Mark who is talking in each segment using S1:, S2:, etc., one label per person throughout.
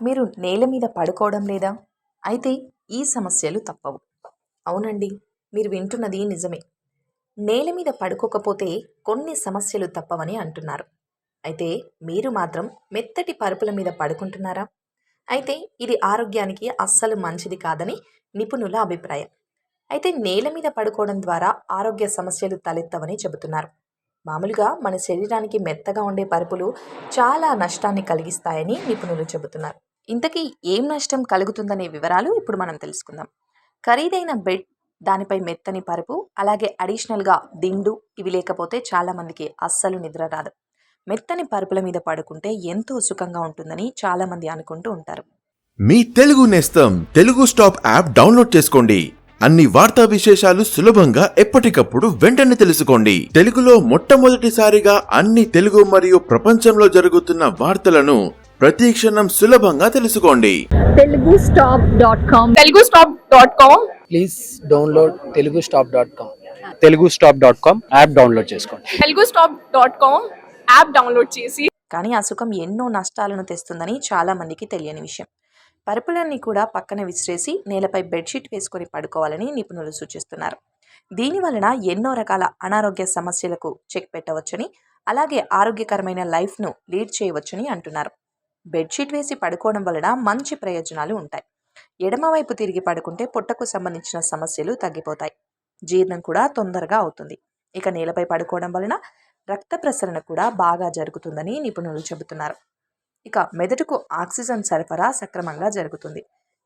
S1: మీరు నేల మీద పడుకోవడం లేదా? అయితే ఈ సమస్యలు తప్పవు. అవునండి మీరు వింటున్నది నిజమే. నేల మీద పడుకోకపోతే కొన్ని సమస్యలు తప్పవని అంటున్నారు. అయితే మీరు మాత్రం మెత్తటి పరుపుల మీద పడుకుంటున్నారా? అయితే ఇది ఆరోగ్యానికి అస్సలు మంచిది కాదని నిపుణుల అభిప్రాయం. అయితే నేల మీద పడుకోవడం ద్వారా ఆరోగ్య సమస్యలు తలెత్తవని చెబుతున్నారు. మామూలుగా మన శరీరానికి మెత్తగా ఉండే పరుపులు చాలా నష్టాన్ని కలిగిస్తాయని నిపుణులు చెబుతున్నారు. ఇంతకీ ఏం నష్టం కలుగుతుందనే వివరాలు ఇప్పుడు మనం తెలుసుకుందాం. ఖరీదైన బెడ్ దానిపై మెత్తని పరుపు అలాగే అడిషనల్గా దిండు ఇవి లేకపోతే చాలామందికి అస్సలు నిద్ర రాదు. మెత్తని పరుపుల మీద పడుకుంటే ఎంతో సుఖంగా ఉంటుందని చాలామంది అనుకుంటూ ఉంటారు.
S2: మీ తెలుగు నేస్తం తెలుగు స్టాప్ యాప్ డౌన్లోడ్ చేసుకోండి. అన్ని వార్తా విశేషాలు సులభంగా ఎప్పటికప్పుడు వెంటనే తెలుసుకోండి. తెలుగులో మొట్టమొదటిసారిగా అన్ని తెలుగు మరియు ప్రపంచంలో జరుగుతున్న వార్తలను ప్రతి క్షణం సులభంగా తెలుసుకోండి.
S3: Telugu stop dot com.
S4: Telugu stop dot com.
S5: Please download Telugu stop dot com. Telugu stop dot com app download చేసుకోండి.
S4: Telugu stop dot com app download చేసి.
S1: కానీ ఆ సుఖం ఎన్నో నష్టాలను తెస్తుందని చాలామందికి తెలియని విషయం. పరుపులన్నీ కూడా పక్కన విసిరేసి నేలపై బెడ్షీట్ వేసుకొని పడుకోవాలని నిపుణులు సూచిస్తున్నారు. దీని వలన ఎన్నో రకాల అనారోగ్య సమస్యలకు చెక్ పెట్టవచ్చని అలాగే ఆరోగ్యకరమైన లైఫ్ను లీడ్ చేయవచ్చని అంటున్నారు. బెడ్షీట్ వేసి పడుకోవడం వలన మంచి ప్రయోజనాలు ఉంటాయి. ఎడమవైపు తిరిగి పడుకుంటే పొట్టకు సంబంధించిన సమస్యలు తగ్గిపోతాయి. జీర్ణం కూడా తొందరగా అవుతుంది. ఇక నేలపై పడుకోవడం వలన రక్త ప్రసరణ కూడా బాగా జరుగుతుందని నిపుణులు చెబుతున్నారు. ఇక మెదడుకు ఆక్సిజన్ సరఫరా సక్రమంగా జరుగుతుంది.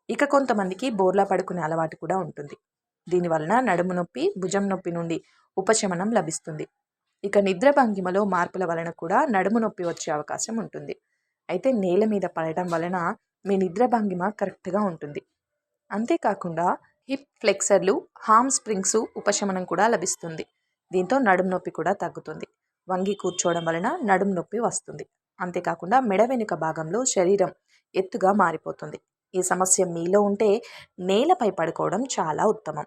S1: ఇక కొంతమందికి బోర్లా పడుకునే అలవాటు కూడా ఉంటుంది. దీనివలన నడుము నొప్పి భుజం నొప్పి నుండి ఉపశమనం లభిస్తుంది. ఇక నిద్ర భంగిమలో మార్పుల వలన కూడా నడుము నొప్పి వచ్చే అవకాశం ఉంటుంది. అయితే నేల మీద పడటం వలన మీ నిద్ర భంగిమ కరెక్ట్గా ఉంటుంది. అంతేకాకుండా హిప్ ఫ్లెక్సర్లు హామ్ స్ప్రింగ్స్ ఉపశమనం కూడా లభిస్తుంది. దీంతో నడుము నొప్పి కూడా తగ్గుతుంది. వంగి కూర్చోవడం వలన నడుము నొప్పి వస్తుంది. అంతేకాకుండా మెడ వెనుక భాగంలో శరీరం ఎత్తుగా మారిపోతుంది. ఈ సమస్య మీలో ఉంటే నేలపై పడుకోవడం చాలా ఉత్తమం.